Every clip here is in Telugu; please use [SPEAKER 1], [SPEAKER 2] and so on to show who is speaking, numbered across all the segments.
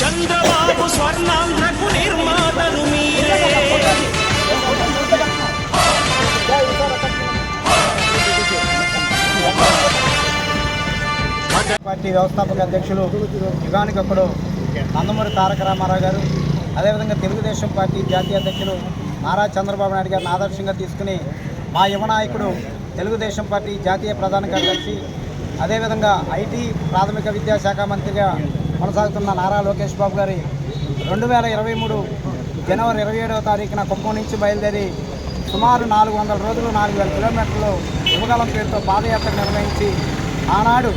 [SPEAKER 1] చంద్రబాబు స్వర్ణాంధ్రకు నిర్మాతలు మీరే.
[SPEAKER 2] పార్టీ వ్యవస్థాపక అధ్యక్షులు యుగానికొకడు నందమూరి తారక రామారావు గారు అదేవిధంగా తెలుగుదేశం పార్టీ జాతీయ అధ్యక్షులు నారా చంద్రబాబు నాయుడు గారిని ఆదర్శంగా తీసుకుని మా యువ నాయకుడు తెలుగుదేశం పార్టీ జాతీయ ప్రధాన కార్యదర్శి అదేవిధంగా ఐటీ ప్రాథమిక విద్యాశాఖ మంత్రిగా కొనసాగుతున్న నారా లోకేష్ బాబు గారి రెండు వేల ఇరవై మూడు జనవరి ఇరవై ఏడవ తారీఖున కుప్పం నుంచి బయలుదేరి సుమారు నాలుగు వందల రోజులు నాలుగు వేల కిలోమీటర్లు యువగలం పేరుతో పాదయాత్ర నిర్వహించి ఆనాడు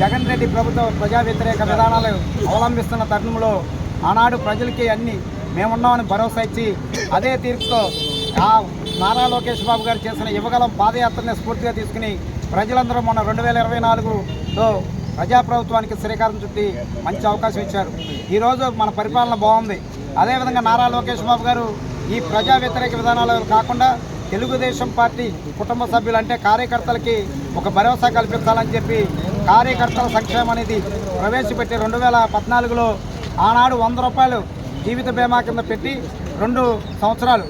[SPEAKER 2] జగన్ రెడ్డి ప్రభుత్వ ప్రజా వ్యతిరేక విధానాలు అవలంబిస్తున్న తరుణంలో ఆనాడు ప్రజలకి అన్ని మేమున్నామని భరోసా ఇచ్చి అదే తీర్పుతో ఆ నారా లోకేష్ బాబు గారు చేసిన యువగలం పాదయాత్రని స్ఫూర్తిగా తీసుకుని ప్రజలందరూ మొన్న రెండు వేల ఇరవై నాలుగులో ప్రజాప్రభుత్వానికి శ్రీకారం చుట్టి మంచి అవకాశం ఇచ్చారు. ఈరోజు మన పరిపాలన బాగుంది. అదేవిధంగా నారా లోకేష్ బాబు గారు ఈ ప్రజా వ్యతిరేక విధానాలు కాకుండా తెలుగుదేశం పార్టీ కుటుంబ సభ్యులు అంటే కార్యకర్తలకి ఒక భరోసా కల్పించాలని చెప్పి కార్యకర్తల సంక్షేమం అనేది ప్రవేశపెట్టి రెండు వేల పద్నాలుగులో ఆనాడు వంద రూపాయలు జీవిత బీమా కింద పెట్టి రెండు సంవత్సరాలు.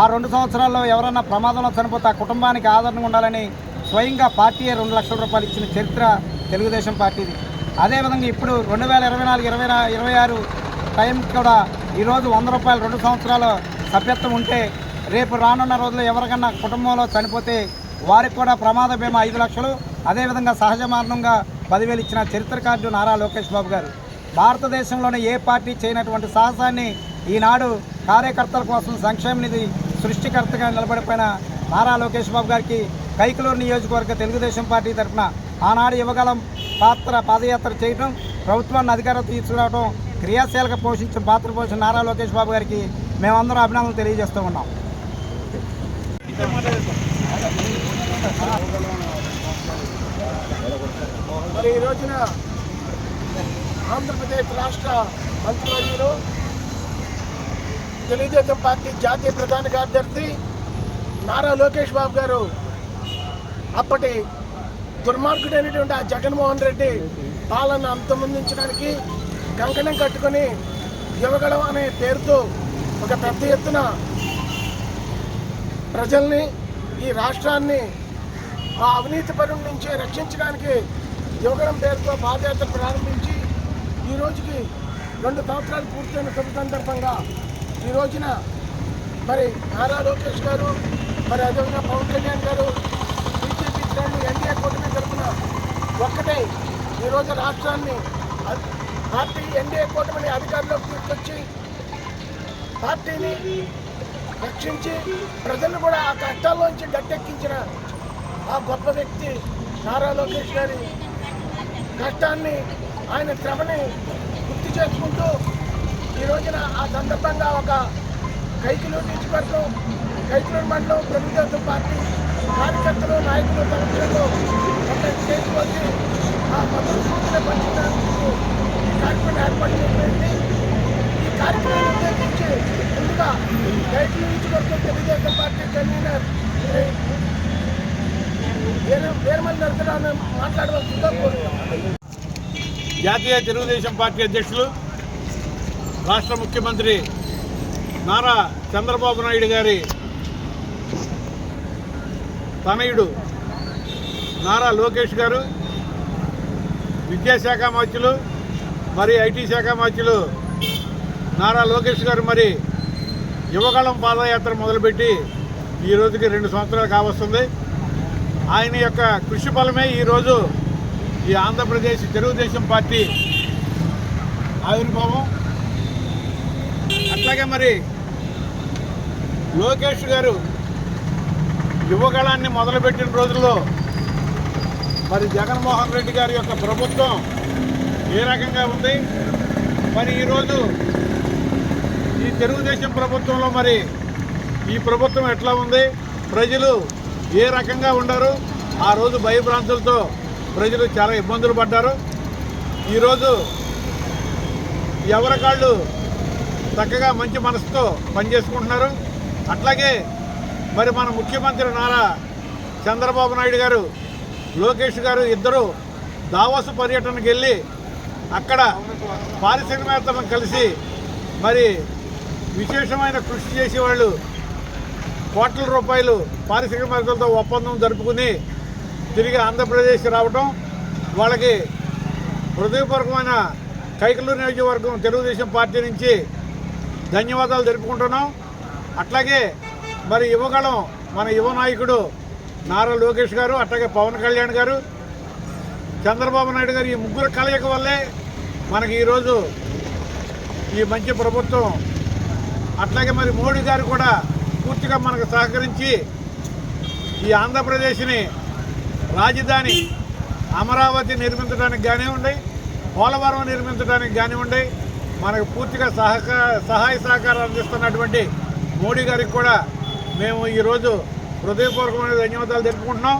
[SPEAKER 2] ఆ రెండు సంవత్సరాల్లో ఎవరన్నా ప్రమాదంలో చనిపోతే ఆ కుటుంబానికి ఆదరణ ఉండాలని స్వయంగా పార్టీ రెండు లక్షల రూపాయలు ఇచ్చిన చరిత్ర తెలుగుదేశం పార్టీది. అదేవిధంగా ఇప్పుడు రెండు వేల ఇరవై నాలుగు ఇరవై ఇరవై ఆరు టైం కూడా ఈరోజు వంద రూపాయలు రెండు సంవత్సరాల సభ్యత్వం ఉంటే రేపు రానున్న రోజుల్లో ఎవరికన్నా కుటుంబంలో చనిపోతే వారికి కూడా ప్రమాద బీమా ఐదు లక్షలు. అదేవిధంగా సహజ మరణంగా పదివేలు ఇచ్చిన చరిత్ర కార్డు నారా లోకేష్ బాబు గారు. భారతదేశంలోనే ఏ పార్టీ చేయనటువంటి సాహసాన్ని ఈనాడు కార్యకర్తల కోసం సంక్షేమ నిధి సృష్టికర్తగా నిలబడిపోయిన నారా లోకేష్ బాబు గారికి కైకలూరు నియోజకవర్గ తెలుగుదేశం పార్టీ తరఫున ఆనాడు యువగలం పాత్ర పాదయాత్ర చేయడం ప్రభుత్వాన్ని అధికారం తీసుకురావడం క్రియాశీలక పోషించిన పాత్ర పోషించిన నారా లోకేష్ బాబు గారికి మేమందరం అభినందనలు తెలియజేస్తూ ఉన్నాం.
[SPEAKER 3] మరి ఈ రోజున ఆంధ్రప్రదేశ్ రాష్ట్ర మంత్రివర్యులు తెలుగుదేశం పార్టీ జాతీయ ప్రధాన కార్యదర్శి నారా లోకేష్ బాబు గారు అప్పటి దుర్మార్గుడైనటువంటి ఆ జగన్మోహన్ రెడ్డి పాలన అంతమొందించడానికి కంకణం కట్టుకొని యువగడం అనే పేరుతో ఒక పెద్ద ఎత్తున ప్రజల్ని ఈ రాష్ట్రాన్ని ఆ అవినీతి పరుల నుంచి రక్షించడానికి యువగడం పేరుతో పాదయాత్ర ప్రారంభించి ఈ రోజుకి రెండు సంవత్సరాలు పూర్తయిన శుభ సందర్భంగా ఈ రోజున మరి నారా లోకేష్ గారు మరి అదేవిధంగా పవన్ కళ్యాణ్ గారు బీజేపీ ఎన్డీఏ కూటమి తరఫున ఒక్కటే ఈరోజు రాష్ట్రాన్ని పార్టీ ఎన్డీఏ కూటమిని అధికారంలోకి తీసుకొచ్చి పార్టీని రక్షించి ప్రజలను కూడా ఆ కష్టాల్లోంచి గట్టెక్కించిన ఆ గొప్ప వ్యక్తి నారా లోకేష్ గారి కష్టాన్ని ఆయన శ్రమని గుర్తు చేసుకుంటూ ఈ రోజున ఆ సందర్భంగా ఒక కైకిలూరు నియోజకవర్గం కైకిలూరు మండలం ప్రభుత్వ పార్టీ కార్యకర్తలు నాయకులు తరఫునకు ఒక చేసుకొని ఆ పదవి సూచన పంచడానికి ఈ కార్యక్రమం ఏర్పాటు చేయబడింది ఈ కార్యక్రమాన్ని ఉద్దేశించి ముందుగా కైకిలూరు నియోజకవర్గం తెలుగుదేశం పార్టీ కన్వీనర్ శ్రీ వేరమల్ నరసరావు మాట్లాడవలసిందిగా కోరుతున్నాను.
[SPEAKER 4] జాతీయ తెలుగుదేశం పార్టీ అధ్యక్షులు రాష్ట్ర ముఖ్యమంత్రి నారా చంద్రబాబు నాయుడు గారి తనయుడు నారా లోకేష్ గారు విద్యాశాఖ మంత్రులు మరి ఐటీ శాఖ మంత్రులు నారా లోకేష్ గారు మరి యువగళం పాదయాత్ర మొదలుపెట్టి ఈ రోజుకి రెండు సంవత్సరాలు కావస్తుంది. ఆయన యొక్క కృషి ఫలమే ఈరోజు ఈ ఆంధ్రప్రదేశ్ తెలుగుదేశం పార్టీ ఆవిర్భావం. అట్లాగే మరి లోకేష్ గారు యువగళాన్ని మొదలుపెట్టిన రోజుల్లో మరి జగన్మోహన్ రెడ్డి గారి యొక్క ప్రభుత్వం ఏ రకంగా ఉంది? మరి ఈరోజు ఈ తెలుగుదేశం ప్రభుత్వంలో మరి ఈ ప్రభుత్వం ఎట్లా ఉంది? ప్రజలు ఏ రకంగా ఉండరు? ఆ రోజు భయభ్రాంతులతో ప్రజలు చాలా ఇబ్బందులు పడ్డారు. ఈరోజు ఎవరి కాళ్ళు చక్కగా మంచి మనసుతో పనిచేసుకుంటున్నారు. అట్లాగే మరి మన ముఖ్యమంత్రి నారా చంద్రబాబు నాయుడు గారు లోకేష్ గారు ఇద్దరు దావాసు పర్యటనకు వెళ్ళి అక్కడ పారిశ్రామికవేత్తలను కలిసి మరి విశేషమైన కృషి చేసేవాళ్ళు కోట్ల రూపాయలు పారిశ్రామికవేత్తలతో ఒప్పందం జరుపుకుని తిరిగి ఆంధ్రప్రదేశ్ రావటం వాళ్ళకి హృదయపూర్వకమైన కైకలూరు నియోజకవర్గం తెలుగుదేశం పార్టీ నుంచి ధన్యవాదాలు జరుపుకుంటున్నాం అట్లాగే మరి యువగళం మన యువ నాయకుడు నారా లోకేష్ గారు అట్లాగే పవన్ కళ్యాణ్ గారు చంద్రబాబు నాయుడు గారు ఈ ముగ్గురు కలయిక వల్లే మనకి ఈరోజు ఈ మంచి ప్రభుత్వం. అట్లాగే మరి మోడీ గారు కూడా పూర్తిగా మనకు సహకరించి ఈ ఆంధ్రప్రదేశ్ని రాజధాని అమరావతి నిర్మించడానికి కానివ్వండి పోలవరం నిర్మించడానికి కానివ్వండి మనకు పూర్తిగా సహకార సహాయ సహకారాలు అందిస్తున్నటువంటి మోడీ గారికి కూడా మేము ఈరోజు హృదయపూర్వకమైన ధన్యవాదాలు తెలుపుకుంటున్నాం.